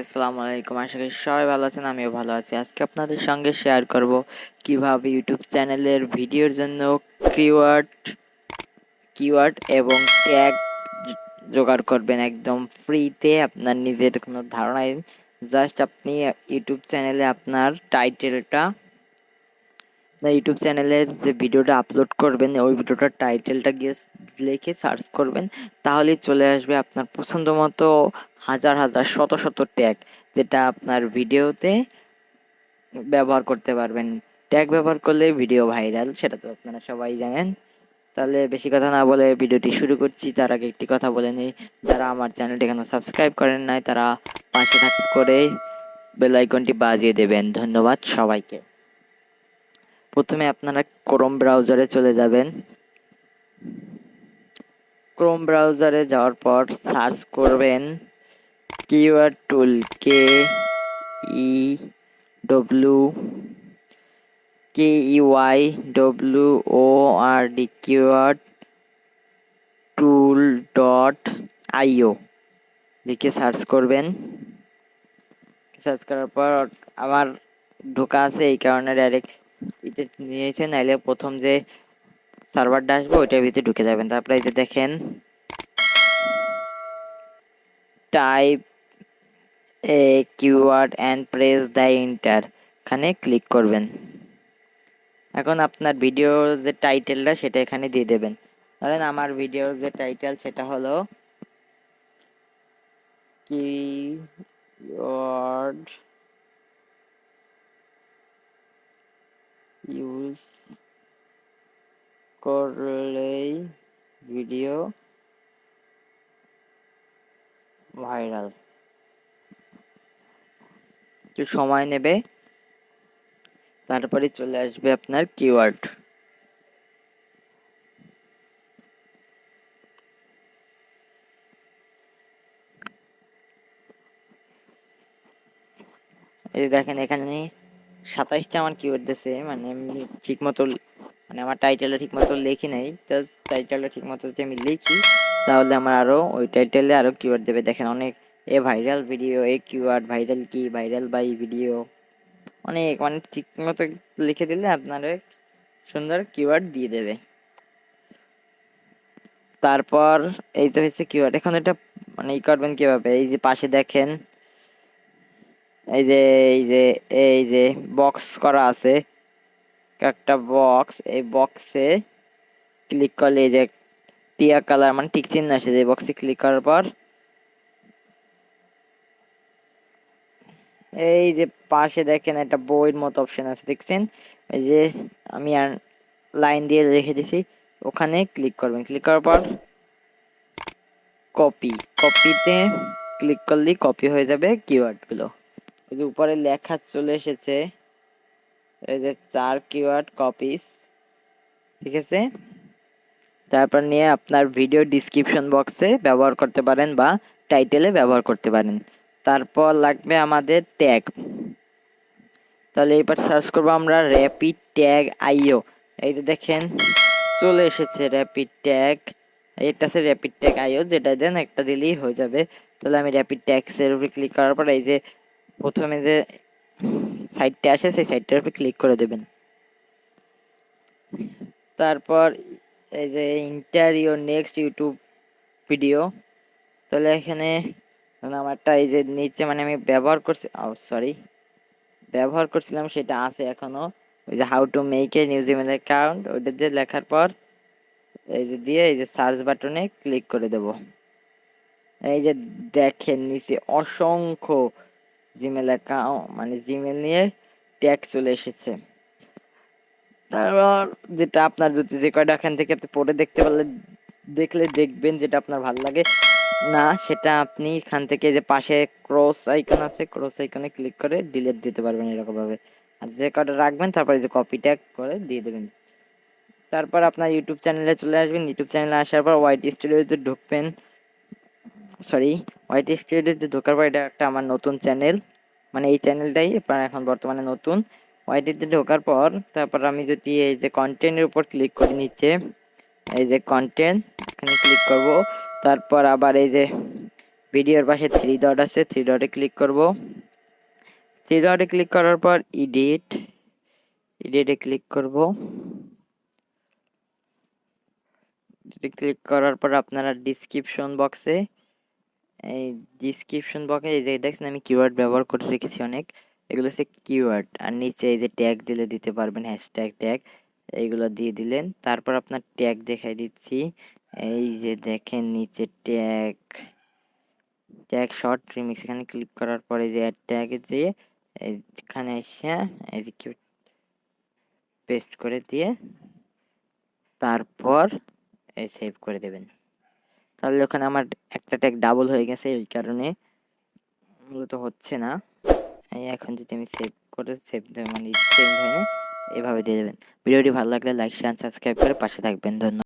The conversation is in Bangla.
আসসালামু আলাইকুম। আশা করি সবাই ভালো আছেন, আমিও ভালো আছি। আজকে আপনাদের সঙ্গে শেয়ার করব কীভাবে ইউটিউব চ্যানেলের ভিডিওর জন্য কিওয়ার্ড কিওয়ার্ড এবং ট্যাগ জোগাড় করবেন একদম ফ্রিতে আপনার নিজের কোনো ধারণায় জাস্ট আপনি ইউটিউব চ্যানেলে আপনার টাইটেলটা ইউটিউব চ্যানেলের যে ভিডিওটা আপলোড করবেন, ওই ভিডিওটার টাইটেলটা গিয়ে লিখে সার্চ করবেন, তাহলেই চলে আসবে আপনার পছন্দ মতো হাজার হাজার, শত শত ট্যাগ যেটা আপনার ভিডিওতে ব্যবহার করতে পারবেন। ট্যাগ ব্যবহার করলে ভিডিও ভাইরাল সেটা তো আপনারা সবাই জানেন। তাহলে বেশি কথা না বলে ভিডিওটি শুরু করছি। তার আগে একটি কথা বলে নিই, যারা আমার চ্যানেলটি এখনও সাবস্ক্রাইব করেন নাই, তারা পাশে থাক করে বেল আইকনটি বাজিয়ে দেবেন। ধন্যবাদ সবাইকে। প্রথমে আপনারা ক্রোম ব্রাউজারে চলে যাবেন। ক্রোম ব্রাউজারে যাওয়ার পর সার্চ করবেন keyword tool K E W K E Y W O R D keyword tool dot IO লিখে সার্চ করবেন। সার্চ করার পর আমার ঢোকা আছে, এই কারণে ডাইরেক্ট নাইলে প্রথম যে সার্ভারটা আসবে ওইটার ভিতরে ঢুকে যাবেন। তারপরে এই যে দেখেন type a keyword and press the enter এখানে ক্লিক করবেন। এখন আপনার ভিডিওর যে টাইটেলটা সেটা এখানে দিয়ে দেবেন। ধরেন আমার ভিডিওর যে টাইটেল সেটা হলো কিওয়ার্ড ইউজ করলেই ভিডিও ভাইরাল। একটু সময় নেবে, তারপরে চলে আসবে আপনার কিওয়ার্ড এই দেখেন এখানে সাতাইশটা আমার কিওয়ার্ড দিয়েছে মানে আমি ঠিক মতো মানে আমার টাইটেলটা ঠিক মতো লিখি নাই জাস্ট টাইটেলটা ঠিক মতো যদি আমি লিখি, তাহলে আমার আরও ওই টাইটেলে আরও কিওয়ার্ড দেবে। দেখেন অনেক, a viral video a keyword viral কি ভাইরাল বাই ভিডিও অনেক মানে ঠিক মতো লিখে দিলে আপনার সুন্দর কিওয়ার্ড দিয়ে দেবে। তারপর এই তো হচ্ছে কিওয়ার্ড এখন এটা মানে ই করবেন কীভাবে? এই যে পাশে দেখেন এই যে এই যে এই যে বক্স করা আছে। একটা বক্স এই বক্সে ক্লিক করলে এই যে টিয়া কালার মানে টিক চিহ্ন আসে, যে বক্সে ক্লিক করার পর। এই যে পাশে দেখেন একটা বইয়ের মতো অপশন আছে, দেখছেন? এই যে আমি আর লাইন দিয়ে রেখে দিছি, ওখানে ক্লিক করবেন। ক্লিক করার পর কপি কপিতে ক্লিক করলেই কপি হয়ে যাবে কিওয়ার্ডগুলো যে উপরে লেখা চলে এসেছে, এই যে চার কিওয়ার্ড কপিস ঠিক আছে? তারপর নিয়ে আপনার ভিডিও ডিসক্রিপশন বক্সে ব্যবহার করতে পারেন বা টাইটেলে ব্যবহার করতে পারেন। তারপর লাগবে আমাদের ট্যাগ তাহলে এবার সার্চ করব আমরা র্যাপিড ট্যাগ আইও এই যে দেখেন, চলে এসেছে র্যাপিড ট্যাগ এটা আছে র্যাপিড ট্যাগ আইও যেটা দেন একটা দিলেই হয়ে যাবে। তাহলে আমি র্যাপিড ট্যাক্সের উপরে ক্লিক করার পর এই যে প্রথমে যে সাইটটা আসে, সেই সাইটটার উপরে ক্লিক করে দেবেন। তারপর এই যে ইন্টারিও নেক্সট ইউটিউব ভিডিও তাহলে এখানে আমারটা এই যে নিচে মানে আমি ব্যবহার করছি সরি ব্যবহার করছিলাম, সেটা আছে এখনও। ওই যে how to make a news email account ওইটা দিয়ে লেখার পর এই যে দিয়ে এই যে সার্চ বাটনে ক্লিক করে দেব। এই যে দেখেন, নিচে অসংখ্য জিমেল অ্যাকাউন্ট মানে জিমেল নিয়ে ট্যাগ চলে এসেছে। তারপর যেটা আপনার যদি যে কয়টা এখান থেকে আপনি পড়ে দেখতে পারলে, দেখলে দেখবেন যেটা আপনার ভালো লাগে। না, সেটা আপনি এখান থেকে যে পাশে ক্রস আইকন আছে ক্রস আইকনে ক্লিক করে ডিলিট দিতে পারবেন এরকমভাবে। আর যে কটা রাখবেন, তারপরে যে কপি ট্যাগ করে দিয়ে দেবেন। তারপর আপনার ইউটিউব চ্যানেলে চলে আসবেন। ইউটিউব চ্যানেলে আসার পর ওয়াইটি স্টুডিওতে ঢুকবেন। সরি ওয়াইটি স্টুডিওতে ঢোকার পর এটা একটা আমার নতুন চ্যানেল মানে এই চ্যানেলটাই এখন বর্তমানে নতুন। ওয়াইটিতে ঢোকার পর, তারপর আমি যদি এই যে কন্টেন্টের উপর ক্লিক করে নিচ্ছে এই যে কন্টেন্ট এখানে ক্লিক করব। তারপর আবার এই যে ভিডিওর পাশে থ্রি ডট আছে থ্রি ডটে ক্লিক করব। থ্রি ডটে ক্লিক করার পর ইডিট ইডিটে ক্লিক করব। ক্লিক করার পর আপনারা ডিসক্রিপশন বক্সে এই ডিসক্রিপশন বক্সে এই যে দেখছেন আমি কিওয়ার্ড ব্যবহার করে রেখেছি অনেক। এগুলো হচ্ছে কিওয়ার্ড আর নিচে এই যে ট্যাগ দিলে দিতে পারবেন হ্যাশট্যাগ ট্যাগ এইগুলো দিয়ে দিলেন। তারপর আপনার ট্যাগ দেখাই দিচ্ছি। এই যে দেখেন নিচে ট্যাগ ট্যাগ শর্ট রিমিক্স এখানে ক্লিক করার পরে যে ট্যাগ দিয়ে এখানে এসে এই যে পেস্ট করে দিয়ে তারপর এই সেভ করে দেবেন। তাহলে ওখানে আমার একটা ট্যাগ ডাবল হয়ে গেছে, এই কারণে মূলত হচ্ছে না। এখন যদি আমি সেভ করে সেভ মানে চেঞ্জ হয়ে এভাবে দিয়ে দেবেন। ভিডিওটি ভালো লাগলে লাইক শেয়ার সাবস্ক্রাইব করে পাশে থাকবেন। ধন্যবাদ।